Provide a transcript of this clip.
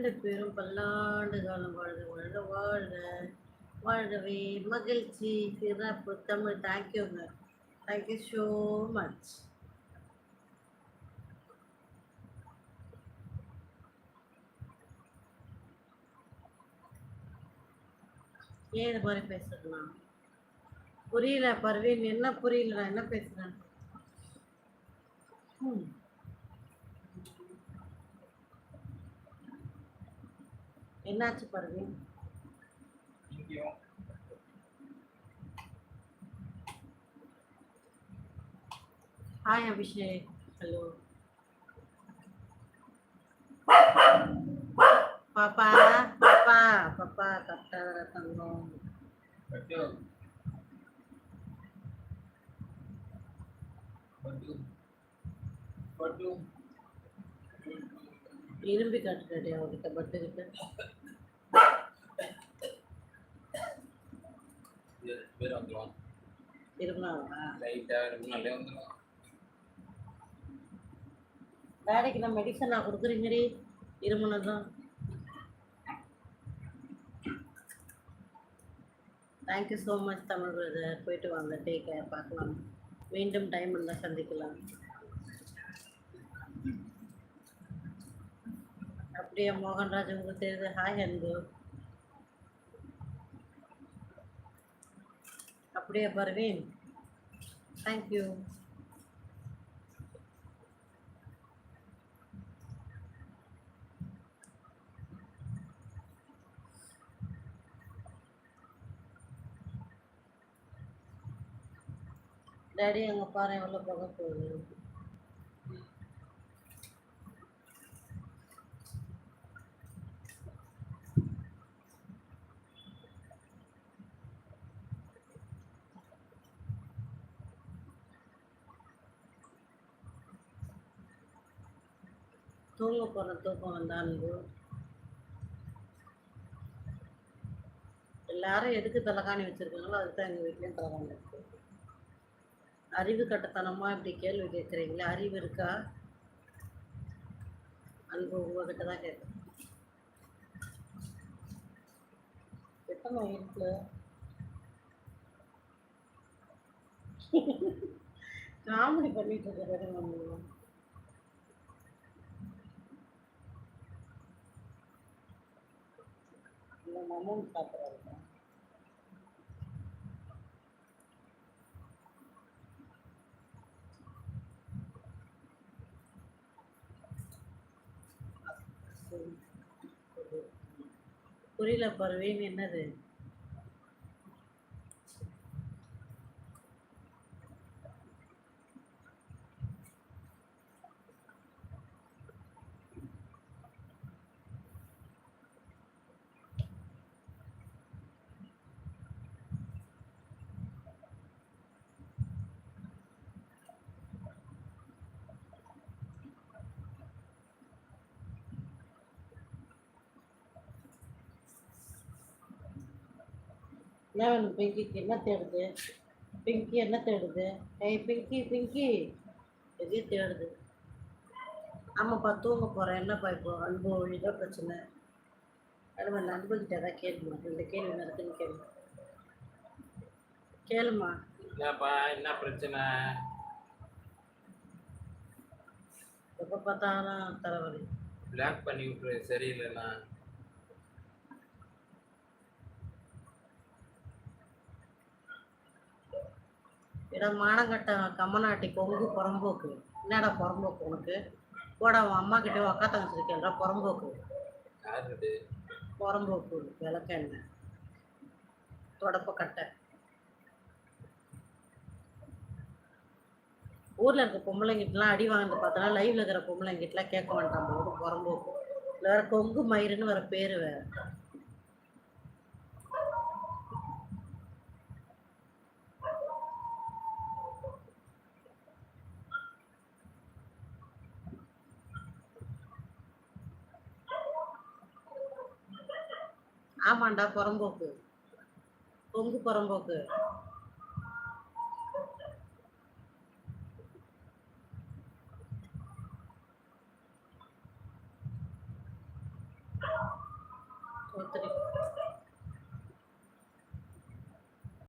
இரண்டு பேரும் பல்லாண்டு காலம் வாழ்க வாழ்க வாழ்க. வாழ்கவே மகிழ்ச்சி சிறப்பு. தமிழ் தேங்க்யூங்க தேங்க்யூ ஸோ மச் ஏன் இது மாதிரி பேசுறதுனா புரியல பர்வீன் என்ன புரியல நான் என்ன பேசுறேன் ம். என்னாச்சு பர்வீன் இங்கேயும் ஹாய் அபிஷேக் ஹலோ பாப்பா பாப்பா பாப்பா கரெக்டாக தங்கம் பட்டு பட்டு பட்டு இரும்பி காட்டுறாடி அவகிட்ட பட்டுக்கிட்ட பேர் லைட்டாக டேடிக்கு நான் மெடிசன் நான் கொடுக்குறீங்கடி. இருமுனதும் thank you so much Tamil போயிட்டு வாங்க டேக் கேர் பார்க்கலாம். மீண்டும் டைம் இருந்தால் சந்திக்கலாம். அப்படியே மோகன்ராஜ் உங்களுக்கு தெரியுது ஹாய் அன்பு. அப்படியே பர்வீன் தேங்க்யூ டேடி அங்கே பாரு எவ்வளோ போக போகுது. தூங்க போகிற தூக்கம் வந்தான்னு எல்லாரும் எதுக்கு தலைகாணி வச்சுருக்காங்களோ அதுக்கு தான் எங்கள் வீட்லேயும் தலைகாணி இருக்கு. அறிவு கட்டத்தனமாக இப்படி கேள்வி கேட்குறீங்களே அறிவு இருக்கா? அன்பு உங்ககிட்ட தான் கேட்குறேன் எத்தனை இருக்கு காமெடி பண்ணிட்டு இருக்கிறது நம்ம இல்லை மமன் சாப்பிட்றாரு புரியல பருவேன் என்னது? என்ன வேணும்? பிங்கிக்கு என்ன தேடுது? பிங்கி என்ன தேடுது? ஏய் பிங்கி பிங்கி எதையும் தேடுது. ஆமாப்பா தூங்க போகிறேன் என்னப்பா இப்போ? அன்பு இதோ பிரச்சனை. அந்த அன்புக்கிட்ட ஏதாவது கேளுமா? இந்த கேள்வி நடக்குன்னு கேளு கேளுமா? என்னப்பா என்ன பிரச்சனை? எப்போ பார்த்தாலும் தலைவலி பிளாக் பண்ணி விட்ரு சரியில்லைண்ணா இடம் மானங்கட்ட கம்மநாட்டி கொங்கு புறம்போக்கு. என்னடா புறம்போக்கு உனக்கு? போடா உன் அம்மா கிட்ட அக்கா தங்கச்சி இருக்கேன்டா புறம்போக்கு? புறம்போக்கு விளக்கெண்ணெய் தொடப்ப கட்டை ஊரில் இருக்க பொம்பளைங்கிட்டலாம் அடி வாங்கிட்டு பார்த்தோன்னா லைவ்ல இருக்கிற பொம்பளைங்கிட்டலாம் கேட்க வேண்டாம் போது புறம்போக்கு. இல்லை வேற கொங்கு மயிருன்னு வேற பேர் வேற. ஆமாண்டா புறம்போக்கு. பொங்கு புறம்போக்கு. ஒத்துழைப்பு